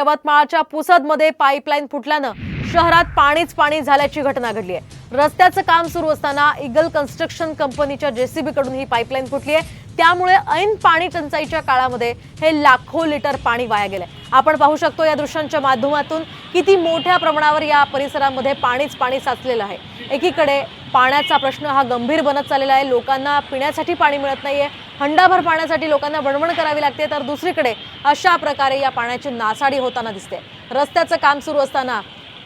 यवतमाळच्या पुसदमध्ये पाईपलाईन फुटल्यानं शहरात पाणीच पाणी झाल्याची घटना घडली आहे. रस्त्याचं काम सुरू असताना इगल कन्स्ट्रक्शन कंपनीच्या जेसीबी कडून ही पाईपलाईन फुटली आहे. त्यामुळे ऐन पाणी टंचाईच्या काळामध्ये हे लाखो लिटर पाणी वाया गेलंय. आपण पाहू शकतो या दृश्यांच्या माध्यमातून किती मोठ्या प्रमाणावर या परिसरामध्ये पाणीच पाणी साचलेलं आहे. एकीकडे पाण्याचा प्रश्न हा गंभीर बनत चाललेला आहे. लोकांना पिण्यासाठी पाणी मिळत नाहीये. हंडाभर पाण्यासाठी लोकांना वणवण करावी लागते. तर दुसरीकडे अशा प्रकारे या पाण्याची नासाडी होताना दिसते. रस्त्याचं काम सुरू असताना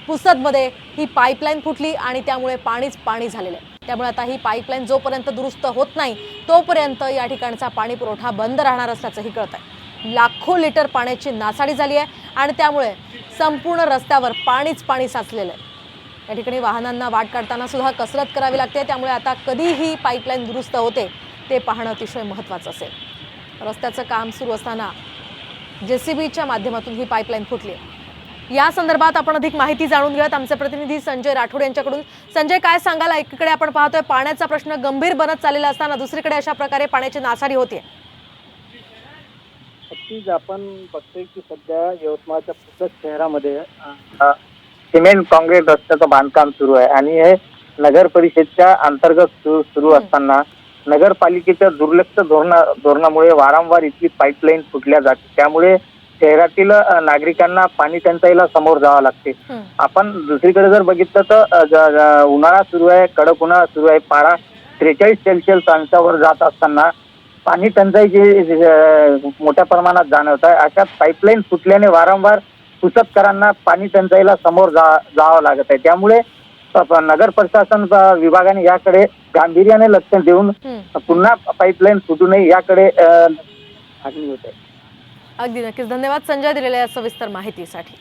पुसदमध्ये ही पाईपलाईन फुटली आणि त्यामुळे पाणीच पाणी झालेलं आहे. त्यामुळे आता ही पाईपलाईन जोपर्यंत दुरुस्त होत नाही तोपर्यंत या ठिकाणचा पाणी पुरवठा बंद राहणार असल्याचंही कळत आहे लाखो लिटर पाण्याची नासाडी झाली आहे आणि त्यामुळे संपूर्ण रस्त्यावर पाणीच पाणी साचलेलं आहे. या ठिकाणी वाहनांना वाट काढताना सुद्धा कसरत करावी लागते त्यामुळे आता कधी ही पाईपलाईन दुरुस्त होते ते पाहणं अतिशय महत्त्वाचं असेल. रस्त्याचं काम सुरू असताना जे सी बीच्या माध्यमातून ही पाईपलाईन फुटली आहे. या संदर्भात आपण अधिक माहिती जाणून घेऊयात. आमचे प्रतिनिधी संजय राठोड यांच्याकडून. संजय काय सांगाल? एकीकडे आपण पाहतोय पाण्याचा प्रश्न गंभीर बनत चाललेला असताना दुसरीकडे अशा प्रकारे पाण्याची नासाडी होते नक्कीच आपण बघतोय की सध्या यवतमाळच्या पुसद शहरामध्ये सिमेंट काँक्रीट रस्त्याचं बांधकाम सुरू आहे. आणि हे नगर परिषदच्या अंतर्गत सुरू. असताना नगरपालिकेच्या दुर्लक्ष धोरणा धोरणामुळे वारंवार इथली पाईपलाईन फुटल्या जाते त्यामुळे शहरातील नागरिकांना पाणी टंचाईला समोर जावं लागते. आपण दुसरीकडे जर बघितलं तर ज- ज- उन्हाळा सुरू आहे कडक उन्हाळा सुरू आहे पारा त्रेचाळीस सेल्सिअस अंशावर जात असताना पाणी टंचाईची अ, मोठ्या प्रमाणात जाणवत आहे अशा पाईपलाईन फुटल्याने वारंवार पुसदकरांना पाणी टंचाईला समोर जा जावं लागत आहे त्यामुळे नगर प्रशासन विभागाने याकडे गांभीर्याने लक्ष देऊन. पुन्हा पाईपलाईन फुटू नये याकडे होत आहे अगदी नक्कीच. धन्यवाद संजय दिलेल्या सविस्तर माहितीसाठी.